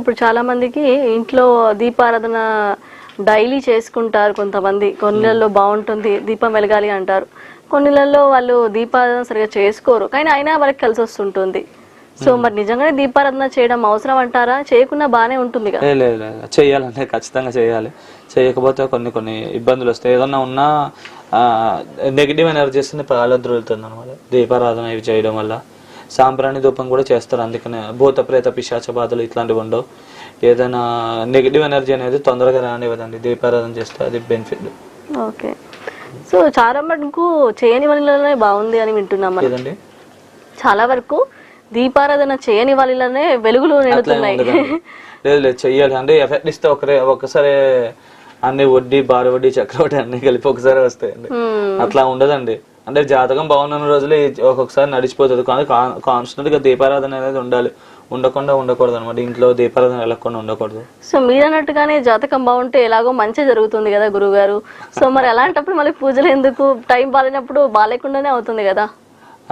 ఇప్పుడు చాలా మందికి ఇంట్లో దీపారాధన డైలీ చేసుకుంటారు కొంతమంది. కొన్నిళ్ళల్లో బాగుంటుంది దీపం వెలగాలి అంటారు. కొన్నిళ్ళల్లో వాళ్ళు దీపారాధన సరిగా చేసుకోరు. కానీ అయినా వాళ్ళకి కలిసి వస్తుంటుంది. సో మరి నిజంగానే దీపారాధన చేయడం అవసరం అంటారా? చేయకుండా బానే ఉంటుంది కదా. లేదు చేయాలంటే ఖచ్చితంగా చేయాలి. చేయకపోతే కొన్ని కొన్ని ఇబ్బందులు వస్తాయి. ఏదన్నా ఉన్నా నెగిటివ్ ఎనర్జీస్ని పాలద్రులుతుంది అనమాట దీపారాధన ఇవి చేయడం వల్ల. సాంబ్రాణి ధూపం కూడా చేస్తారు. అందుకనే భూత ప్రేత పిశాచ బాధలు ఇట్లాంటివి ఉండవు. ఏదైనా నెగిటివ్ ఎనర్జీ అనేది తొందరగా రానివ్వదండి. దీపారాధన చేస్తే అది బెనిఫిట్ ఓకే. సో చాలా మటుకు చేయని వాళ్ళలోనే బాగుంది అని వింటున్నాం ఏదండి? చాలా వరకు దీపారాధన చేయని వాళ్ళలోనే వెలుగులు నిండుతున్నాయి. ఉండదండి. లేదు లేదు చెయ్యాలి. అంటే ఎఫెక్ట్ ఇస్తే ఒకరే ఒకసారి అన్ని వడ్డీ బారు వడ్డీ చక్రవడ్డీ అన్ని కలిపి ఒకసారి వస్తాయండి. అట్లా ఉండదండి. అంటే జాతకం బాగున్న రోజులు ఒక్కొక్కసారి నడిచిపోతుంది. కానీ కాన్స్టెంట్గా దీపారాధన అనేది ఉండాలి. ఉండకుండా ఉండకూడదు అనమాట ఇంట్లో దీపారాధన వెళ్ళకుండా ఉండకూడదు. సో మీరు అన్నట్టుగానే జాతకం బాగుంటే ఎలాగో మంచి జరుగుతుంది కదా గురుగారు సో మరి అలాంటప్పుడు మళ్ళీ పూజలు ఎందుకు? టైం బాగాలేనప్పుడు బాగాలేకుండానే అవుతుంది కదా?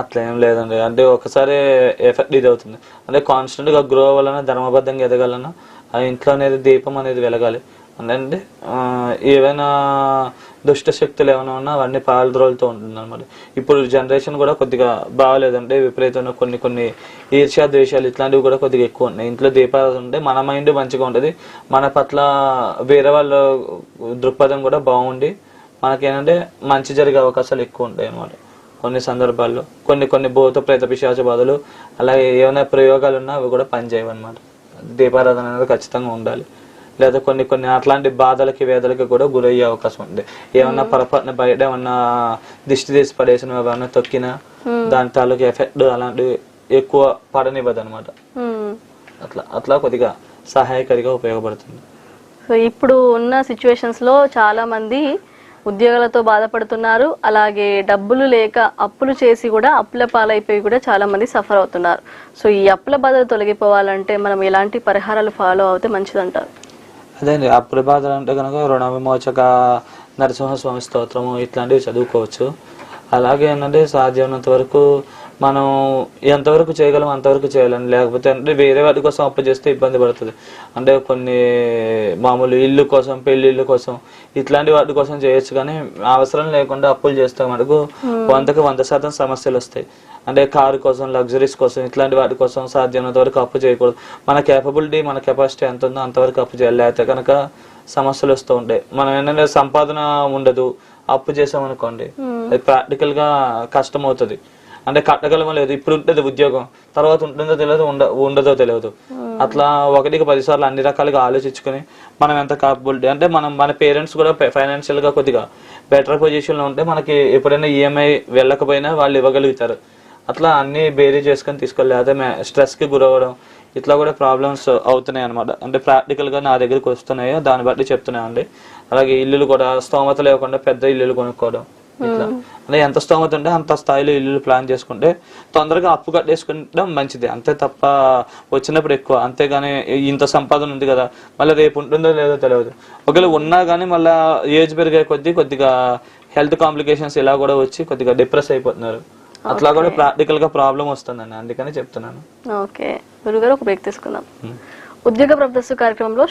అట్లా ఏం లేదండి. అంటే ఒకసారి ఎఫెక్ట్ ఇది అవుతుంది అంటే కాన్స్టెంట్గా గ్రో అవ్వాలన్నా ధర్మబద్ధంగా ఎదగాలన్నా ఆ ఇంట్లో అనేది దీపం అనేది వెలగాలి. అంటే ఏవైనా దుష్ట శక్తులు ఏమైనా ఉన్నా అవన్నీ పాలద్రోలతో ఉంటుంది అనమాట ఇప్పుడు జనరేషన్ కూడా కొద్దిగా బాగాలేదంటే విపరీతమైన కొన్ని కొన్ని ఈర్ష్యా ద్వేషాలు ఇట్లాంటివి కూడా కొద్దిగా ఎక్కువ ఉన్నాయి ఇంట్లో దీపాలు ఉంటే మన మైండ్ మంచిగా ఉంటుంది. మన పట్ల వేరే వాళ్ళ దృక్పథం కూడా బాగుండి మనకేంటంటే మంచి జరిగే అవకాశాలు ఎక్కువ ఉంటాయి అన్నమాట. కొన్ని సందర్భాల్లో కొన్ని కొన్ని భూత ప్రేత పిశాచ బాధలు అలాగే ఏమైనా ప్రయోగాలు ఉన్నా అవి కూడా పనిచేయవు అనమాట దీపారాధన అనేది ఖచ్చితంగా ఉండాలి. లేదా కొన్ని కొన్ని అట్లాంటి బాధలకి వేదలకి కూడా గురయ్యే అవకాశం ఉంది. ఏమన్నా పొరపాటున బయట ఏమన్నా దిష్టి తీసి పడేసిన ఏమన్నా తొక్కినా దాని తాలూకు ఎఫెక్ట్ అలాంటివి ఎక్కువ పడనివ్వదు అనమాట. అట్లా అట్లా కొద్దిగా సహాయకారిగా ఉపయోగపడుతుంది. సో ఇప్పుడు ఉన్న సిచ్యువేషన్స్లో చాలా మంది ఉద్యోగాలతో బాధపడుతున్నారు. అలాగే డబ్బులు లేక అప్పులు చేసి కూడా అప్పుల పాలైపోయి కూడా చాలా మంది సఫర్ అవుతున్నారు. సో ఈ అప్పుల బాధ తొలగిపోవాలంటే మనం ఎలాంటి పరిహారాలు ఫాలో అవుతే మంచిదంటారు? అదే అండి అప్పుల బాధలు అంటే కనుక రుణ విమోచక నరసింహస్వామి స్తోత్రము ఇట్లాంటివి చదువుకోవచ్చు. అలాగే ఏంటంటే సాధ్యమైనంత వరకు మనం ఎంతవరకు చేయగలం అంతవరకు చేయాలండి లేకపోతే అంటే వేరే వాటి కోసం అప్పు చేస్తే ఇబ్బంది పడుతుంది. అంటే కొన్ని మామూలు ఇల్లు కోసం పెళ్ళి ఇల్లు కోసం ఇట్లాంటి వాటి కోసం చేయొచ్చు కానీ అవసరం లేకుండా అప్పులు చేస్తే మనకు వందకి వంద శాతం సమస్యలు వస్తాయి. అంటే కారు కోసం లగ్జరీస్ కోసం ఇట్లాంటి వాటి కోసం సాధ్యమైనంత వరకు అప్పు చేయకూడదు. మన కేపబిలిటీ మన కెపాసిటీ ఎంత ఉందో అంతవరకు అప్పు చేయాలి. లేకపోతే కనుక సమస్యలు వస్తూ ఉంటాయి. మనం ఏంటంటే సంపాదన ఉండదు. అప్పు చేసామనుకోండి అది ప్రాక్టికల్గా కష్టం అవుతుంది అంటే కట్టగలమో లేదు ఇప్పుడు ఉంటుంది ఉద్యోగం. తర్వాత ఉంటుందో తెలియదు ఉండ ఉండదో తెలియదు అట్లా ఒకటికి పదిసార్లు అన్ని రకాలుగా ఆలోచించుకొని మనం ఎంత కాపబిలిటీ అంటే మనం మన పేరెంట్స్ కూడా ఫైనాన్షియల్గా కొద్దిగా బెటర్ పొజిషన్లో ఉంటే మనకి ఎప్పుడైనా ఈఎంఐ వెళ్ళకపోయినా వాళ్ళు ఇవ్వగలుగుతారు. అట్లా అన్ని బేరీ చేసుకొని తీసుకోవాలి అదే స్ట్రెస్కి గురవ్వడం ఇట్లా కూడా ప్రాబ్లమ్స్ అవుతున్నాయి అనమాట అంటే ప్రాక్టికల్గా నా దగ్గరికి వస్తున్నాయో దాన్ని బట్టి చెప్తున్నాయండి అలాగే ఇల్లులు కూడా స్తోమత లేకుండా పెద్ద ఇల్లులు కొనుక్కోవడం. ఇట్లా. ఎంత స్తోమత ఉంటే అంత స్థాయిలో ఇల్లు ప్లాన్ చేసుకుంటే తొందరగా అప్పు కట్టేసుకుంటాం మంచిది. అంతే తప్ప వచ్చినప్పుడు ఎక్కువ. అంతేగాని ఇంత సంపాదన ఉంది కదా మళ్ళీ రేపు ఉంటుందో లేదో తెలియదు ఒకవేళ ఉన్నా కానీ మళ్ళీ ఏజ్ పెరిగే కొద్దీ కొద్దిగా హెల్త్ కాంప్లికేషన్స్ ఇలా కూడా వచ్చి కొద్దిగా డిప్రెస్ అయిపోతున్నారు. అట్లా కూడా ప్రాక్టికల్గా ప్రాబ్లం వస్తుందండి. అందుకని చెప్తున్నాను. ఓకే. గురుగారు ఒక బ్రేక్ తీసుకుందాం. ఉద్యోగ ప్రదర్శన కార్యక్రమంలో